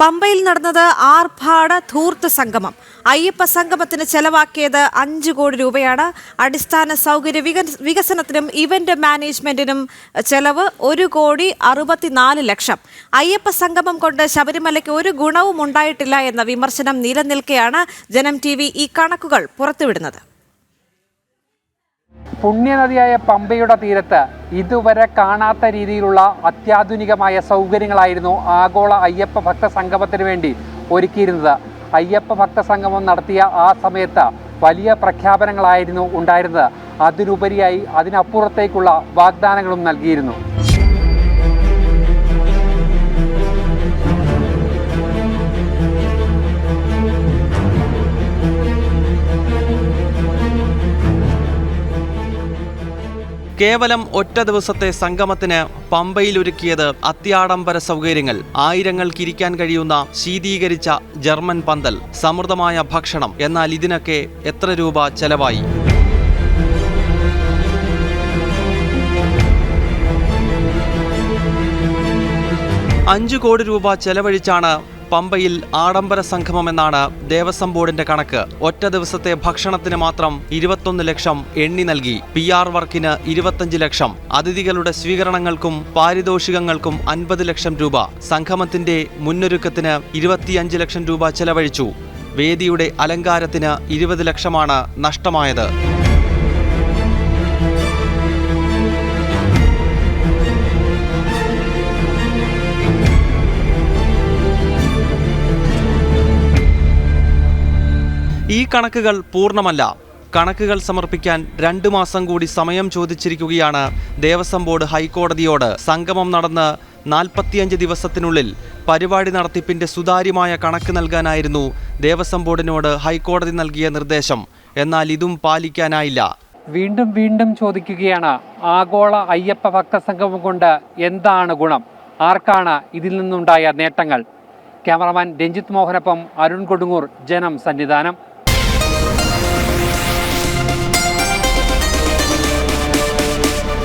പമ്പയിൽ നടന്നത് ആർഭാട ധൂർത്ത് സംഗമം. അയ്യപ്പ സംഗമത്തിന് ചെലവാക്കിയത് അഞ്ച് കോടി രൂപയാണ്. അടിസ്ഥാന സൗകര്യ വിക- വികസനത്തിനും ഇവന്റ് മാനേജ്മെന്റിനും ചെലവ് ഒരു കോടി അറുപത്തിനാല് ലക്ഷം. അയ്യപ്പ സംഗമം കൊണ്ട് ശബരിമലയ്ക്ക് ഒരു ഗുണവും ഉണ്ടായിട്ടില്ല എന്ന വിമർശനം നിലനിൽക്കെയാണ് ജനം ടി ഈ കണക്കുകൾ പുറത്തുവിടുന്നത്. പുണ്യനദിയായ പമ്പയുടെ തീരത്ത് ഇതുവരെ കാണാത്ത രീതിയിലുള്ള അത്യാധുനികമായ സൗകര്യങ്ങളായിരുന്നു ആഗോള അയ്യപ്പ ഭക്ത സംഗമത്തിന് വേണ്ടി ഒരുക്കിയിരുന്നത്. അയ്യപ്പ ഭക്ത സംഗമം നടത്തിയ ആ സമയത്ത് വലിയ പ്രഖ്യാപനങ്ങളായിരുന്നു ഉണ്ടായിരുന്നത്. അതിനുപരിയായി അതിനപ്പുറത്തേക്കുള്ള വാഗ്ദാനങ്ങളും നൽകിയിരുന്നു. കേവലം ഒറ്റ ദിവസത്തെ സംഗമത്തിന് പമ്പയിലൊരുക്കിയത് അത്യാഡംബര സൗകര്യങ്ങൾ. ആയിരങ്ങൾക്ക് ഇരിക്കാൻ കഴിയുന്ന ശീതീകരിച്ച ജർമ്മൻ പന്തൽ. സമൃദ്ധമായ ഭക്ഷണം. എന്നാൽ ഇതിനൊക്കെ എത്ര രൂപ ചെലവായി? അഞ്ചു കോടി രൂപ ചെലവഴിച്ചാണ് പമ്പയിൽ ആഡംബര സംഗമമെന്നാണ് ദേവസ്വം ബോർഡിന്റെ കണക്ക്. ഒറ്റ ദിവസത്തെ ഭക്ഷണത്തിന് മാത്രം ഇരുപത്തൊന്ന് ലക്ഷം എണ്ണി നൽകി. പി ആർ വർക്കിന് ഇരുപത്തഞ്ച് ലക്ഷം. അതിഥികളുടെ സ്വീകരണങ്ങൾക്കും പാരിതോഷികങ്ങൾക്കും അൻപത് ലക്ഷം രൂപ. സംഗമത്തിന്റെ മുന്നൊരുക്കത്തിന് ഇരുപത്തിയഞ്ച് ലക്ഷം രൂപ ചെലവഴിച്ചു. വേദിയുടെ അലങ്കാരത്തിന് ഇരുപത് ലക്ഷമാണ് നഷ്ടമായത്. ഈ കണക്കുകൾ പൂർണമല്ല. കണക്കുകൾ സമർപ്പിക്കാൻ രണ്ടു മാസം കൂടി സമയം ചോദിച്ചിരിക്കുകയാണ് ദേവസ്വം ബോർഡ് ഹൈക്കോടതിയോട്. സംഗമം നടന്ന് നാൽപ്പത്തിയഞ്ച് ദിവസത്തിനുള്ളിൽ പരിപാടി നടത്തിപ്പിന്റെ സുതാര്യമായ കണക്ക് നൽകാനായിരുന്നു ദേവസ്വം ബോർഡിനോട് ഹൈക്കോടതി നൽകിയ നിർദ്ദേശം. എന്നാൽ ഇതും പാലിക്കാനായില്ല. വീണ്ടും വീണ്ടും ചോദിക്കുകയാണ് ആഗോള അയ്യപ്പ ഭക്ത സംഗമം കൊണ്ട് എന്താണ് ഗുണം? ആർക്കാണ് ഇതിൽ നിന്നുണ്ടായ നേട്ടങ്ങൾ? ക്യാമറമാൻ രഞ്ജിത്ത് മോഹനൊപ്പം അരുൺ കൊടുങ്ങൂർ ജനം സന്നിധാനം.